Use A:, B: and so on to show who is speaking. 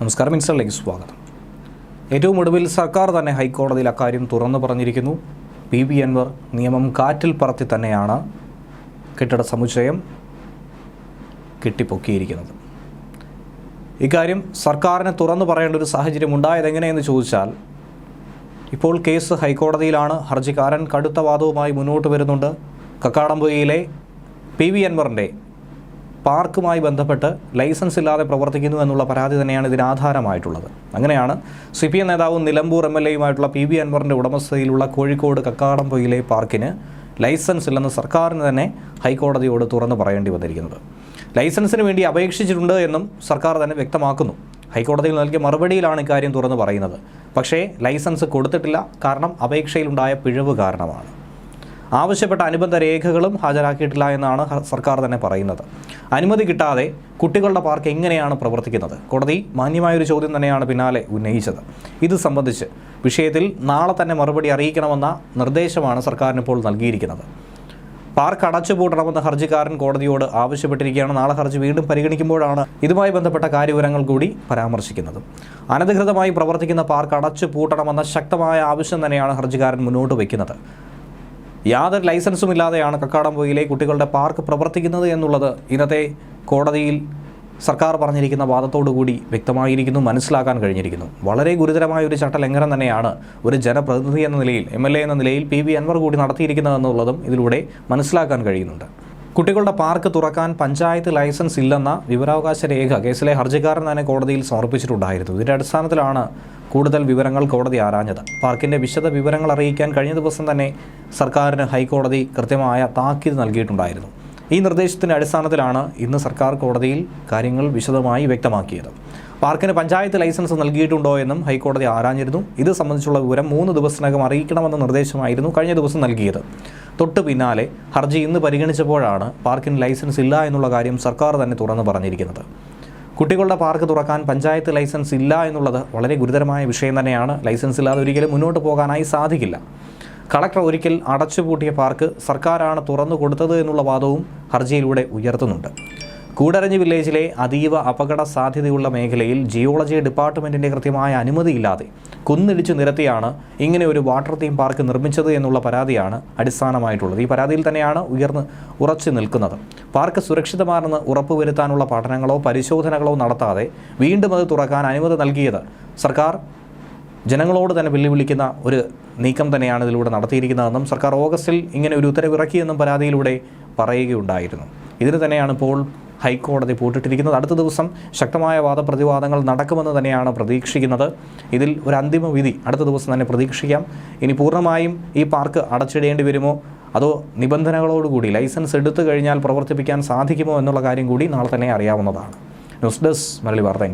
A: നമസ്കാരം മിനിസ്റ്ററിലേക്ക് സ്വാഗതം. ഏറ്റവും ഒടുവിൽ സർക്കാർ തന്നെ ഹൈക്കോടതിയിൽ അക്കാര്യം തുറന്നു പറഞ്ഞിരിക്കുന്നു. പി. ബി അൻവർ നിയമം കാറ്റിൽ പറത്തി തന്നെയാണ് കെട്ടിട സമുച്ചയം കെട്ടിപ്പൊക്കിയിരിക്കുന്നത്. ഇക്കാര്യം സർക്കാരിന് തുറന്നു പറയേണ്ട ഒരു സാഹചര്യം ഉണ്ടായത് എങ്ങനെയെന്ന് ചോദിച്ചാൽ ഇപ്പോൾ കേസ് ഹൈക്കോടതിയിലാണ്. ഹർജിക്കാരൻ കടുത്ത വാദവുമായി മുന്നോട്ട് വരുന്നുണ്ട്. കക്കാടംപൊയിലെ പി. വി. അൻവറിന്റെ പാർക്കുമായി ബന്ധപ്പെട്ട് ലൈസൻസ് ഇല്ലാതെ പ്രവർത്തിക്കുന്നു എന്നുള്ള പരാതി തന്നെയാണ് ഇതിന് ആധാരമായിട്ടുള്ളത്. അങ്ങനെയാണ് സി പി എം നേതാവും നിലമ്പൂർ എം എൽ എയുമായിട്ടുള്ള പി വി അൻവറിന്റെ ഉടമസ്ഥതയിലുള്ള കോഴിക്കോട് കക്കാടംപൊയിലെ പാർക്കിന് ലൈസൻസ് ഇല്ലെന്ന് സർക്കാരിന് തന്നെ ഹൈക്കോടതിയോട് തുറന്നു പറയേണ്ടി വന്നിരിക്കുന്നത്. ലൈസൻസിന് വേണ്ടി അപേക്ഷിച്ചിട്ടുണ്ട് എന്നും സർക്കാർ തന്നെ വ്യക്തമാക്കുന്നു. ഹൈക്കോടതിയിൽ നൽകിയ മറുപടിയിലാണ് ഇക്കാര്യം തുറന്നു പറയുന്നത്. പക്ഷേ ലൈസൻസ് കൊടുത്തിട്ടില്ല. കാരണം അപേക്ഷയിലുണ്ടായ പിഴവ് കാരണമാണ്. ആവശ്യപ്പെട്ട അനുബന്ധ രേഖകളും ഹാജരാക്കിയിട്ടില്ല എന്നാണ് സർക്കാർ തന്നെ പറയുന്നത്. അനുമതി കിട്ടാതെ കുട്ടികളുടെ പാർക്ക് എങ്ങനെയാണ് പ്രവർത്തിക്കുന്നത്? കോടതി മാന്യമായൊരു ചോദ്യം തന്നെയാണ് പിന്നാലെ ഉന്നയിച്ചത്. ഇത് സംബന്ധിച്ച് വിഷയത്തിൽ നാളെ തന്നെ മറുപടി അറിയിക്കണമെന്ന നിർദ്ദേശമാണ് സർക്കാരിന് ഇപ്പോൾ നൽകിയിരിക്കുന്നത്. പാർക്ക് അടച്ചുപൂട്ടണമെന്ന് ഹർജിക്കാരൻ കോടതിയോട് ആവശ്യപ്പെട്ടിരിക്കുകയാണ്. നാളെ ഹർജി വീണ്ടും പരിഗണിക്കുമ്പോഴാണ് ഇതുമായി ബന്ധപ്പെട്ട കാര്യവിവരങ്ങൾ കൂടി പരാമർശിക്കുന്നത്. അനധികൃതമായി പ്രവർത്തിക്കുന്ന പാർക്ക് അടച്ചുപൂട്ടണമെന്ന ശക്തമായ ആവശ്യം തന്നെയാണ് ഹർജിക്കാരൻ മുന്നോട്ട് വയ്ക്കുന്നത്. യാതൊരു ലൈസൻസും ഇല്ലാതെയാണ് കക്കാടംപൊയിലെ കുട്ടികളുടെ പാർക്ക് പ്രവർത്തിക്കുന്നത് എന്നുള്ളത്. ഇന്നത്തെ കോടതിയിൽ സർക്കാർ പറഞ്ഞിരിക്കുന്ന വാദത്തോടുകൂടി വ്യക്തമായിരിക്കുന്നു മനസ്സിലാക്കാൻ കഴിഞ്ഞിരിക്കുന്നു. വളരെ ഗുരുതരമായ ഒരു ചട്ടലംഘനം തന്നെയാണ് ഒരു ജനപ്രതിനിധി എന്ന നിലയിൽ എം എൽ എ എന്ന നിലയിൽ പി വി അൻവർ കൂടി നടത്തിയിരിക്കുന്നതെന്നുള്ളതും ഇതിലൂടെ മനസ്സിലാക്കാൻ കഴിയുന്നുണ്ട്. കുട്ടികളുടെ പാർക്ക് തുറക്കാൻ പഞ്ചായത്ത് ലൈസൻസ് ഇല്ലെന്ന വിവരാവകാശ രേഖ കേസിലെ ഹർജിക്കാരൻ തന്നെ കോടതിയിൽ സമർപ്പിച്ചിട്ടുണ്ടായിരുന്നു. ഇതിന്റെ അടിസ്ഥാനത്തിലാണ് കൂടുതൽ വിവരങ്ങൾ കോടതി ആരാഞ്ഞത്. പാർക്കിന്റെ വിശദ വിവരങ്ങൾ അറിയിക്കാൻ കഴിഞ്ഞ ദിവസം തന്നെ സർക്കാരിന് ഹൈക്കോടതി കൃത്യമായ താക്കീത് നൽകിയിട്ടുണ്ടായിരുന്നു. ഈ നിർദ്ദേശത്തിന്റെ അടിസ്ഥാനത്തിലാണ് ഇന്ന് സർക്കാർ കോടതിയിൽ കാര്യങ്ങൾ വിശദമായി വ്യക്തമാക്കിയത്. പാർക്കിന് പഞ്ചായത്ത് ലൈസൻസ് നൽകിയിട്ടുണ്ടോ എന്നും ഹൈക്കോടതി ആരാഞ്ഞിരുന്നു. ഇത് സംബന്ധിച്ചുള്ള വിവരം മൂന്ന് ദിവസത്തിനകം അറിയിക്കണമെന്ന നിർദ്ദേശമായിരുന്നു കഴിഞ്ഞ ദിവസം നൽകിയത്. തൊട്ട് പിന്നാലെ ഹർജി ഇന്ന് പരിഗണിച്ചപ്പോഴാണ് പാർക്കിന് ലൈസൻസ് ഇല്ല എന്നുള്ള കാര്യം സർക്കാർ തന്നെ തുറന്നു പറഞ്ഞിരിക്കുന്നത്. കുട്ടികളുടെ പാർക്ക് തുറക്കാൻ പഞ്ചായത്ത് ലൈസൻസ് ഇല്ല എന്നുള്ളത് വളരെ ഗുരുതരമായ വിഷയം തന്നെയാണ്. ലൈസൻസ് ഇല്ലാതെ ഒരിക്കലും മുന്നോട്ട് പോകാനായി സാധിക്കില്ല. കളക്ടർ ഒരിക്കൽ അടച്ചുപൂട്ടിയ പാർക്ക് സർക്കാരാണ് തുറന്നു കൊടുത്തത് എന്നുള്ള വാദവും ഹർജിയിലൂടെ ഉയർത്തുന്നുണ്ട്. കൂടരഞ്ഞി വില്ലേജിലെ അതീവ അപകട സാധ്യതയുള്ള മേഖലയിൽ ജിയോളജി ഡിപ്പാർട്ട്മെന്റിന്റെ കൃത്യമായ അനുമതിയില്ലാതെ കുന്നിടിച്ചു നിരത്തിയാണ് ഇങ്ങനെ ഒരു വാട്ടർ തീം പാർക്ക് നിർമ്മിച്ചത് എന്നുള്ള പരാതിയാണ് അടിസ്ഥാനമായിട്ടുള്ളത്. ഈ പരാതിയിൽ തന്നെയാണ് ഉയർന്ന് ഉറച്ചു നിൽക്കുന്നത്. പാർക്ക് സുരക്ഷിതമാണെന്ന് ഉറപ്പുവരുത്താനുള്ള പഠനങ്ങളോ പരിശോധനകളോ നടത്താതെ വീണ്ടും അത് തുറക്കാൻ അനുമതി നൽകിയത് സർക്കാർ. ജനങ്ങളോട് തന്നെ വെല്ലുവിളിക്കുന്ന ഒരു നീക്കം തന്നെയാണ് ഇതിലൂടെ നടത്തിയിരിക്കുന്നതെന്നും സർക്കാർ ഓഗസ്റ്റിൽ ഇങ്ങനെ ഒരു ഉത്തരവിറക്കിയെന്നും പരാതിയിലൂടെ പറയുകയുണ്ടായിരുന്നു. ഇതിന് തന്നെയാണ് ഇപ്പോൾ ഹൈക്കോടതി പൂട്ടിട്ടിരിക്കുന്നത്. അടുത്ത ദിവസം ശക്തമായ വാദപ്രതിവാദങ്ങൾ നടക്കുമെന്ന് തന്നെയാണ് പ്രതീക്ഷിക്കുന്നത്. ഇതിൽ ഒരു അന്തിമ വിധി അടുത്ത ദിവസം തന്നെ പ്രതീക്ഷിക്കാം. ഇനി പൂർണമായും ഈ പാർക്ക് അടച്ചിടേണ്ടി വരുമോ? അതോ നിബന്ധനകളോടുകൂടി ലൈസൻസ് എടുത്തു കഴിഞ്ഞാൽ പ്രവർത്തിപ്പിക്കാൻ സാധിക്കുമോ എന്നുള്ള കാര്യം കൂടി നാളെ തന്നെ അറിയാവുന്നതാണ്. ന്യൂസ് ഡെസ്ക് മരളി വാർത്ത